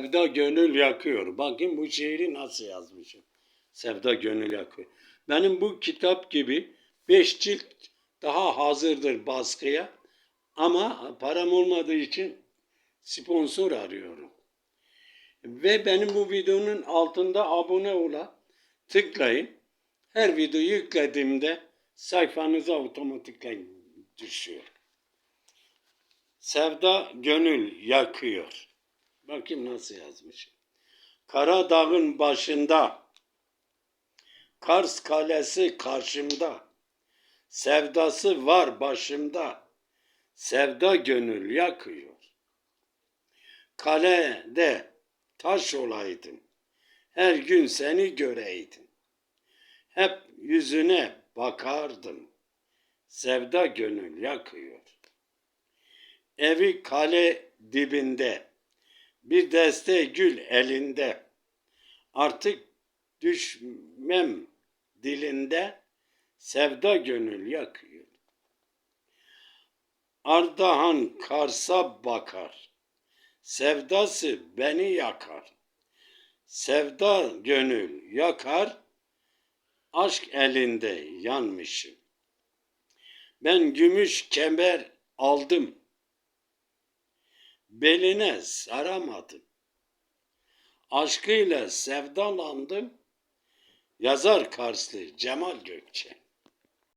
Sevda gönül yakıyor. Bakın bu şiiri nasıl yazmışım. Sevda gönül yakıyor. Benim bu kitap gibi beş cilt daha hazırdır baskıya. Ama param olmadığı için sponsor arıyorum. Ve benim bu videonun altında abone ola tıklayın. Her video yüklediğimde sayfanıza otomatikten düşüyor. Sevda gönül yakıyor. Bakayım nasıl yazmış. Karadağ'ın başında, Kars Kalesi karşımda, sevdası var başımda, sevda gönül yakıyor. Kalede taş olaydım, her gün seni göreydim. Hep yüzüne bakardım, sevda gönül yakıyor. Evi kale dibinde, bir deste gül elinde. Artık düşmem dilinde, sevda gönül yakıyor. Ardahan Kars'a bakar, sevdası beni yakar. Sevda gönül yakar, aşk elinde yanmışım. Ben gümüş kemer aldım, beline saramadım. Aşkıyla sevdalandım, yazar Karslı Cemal Gökçe.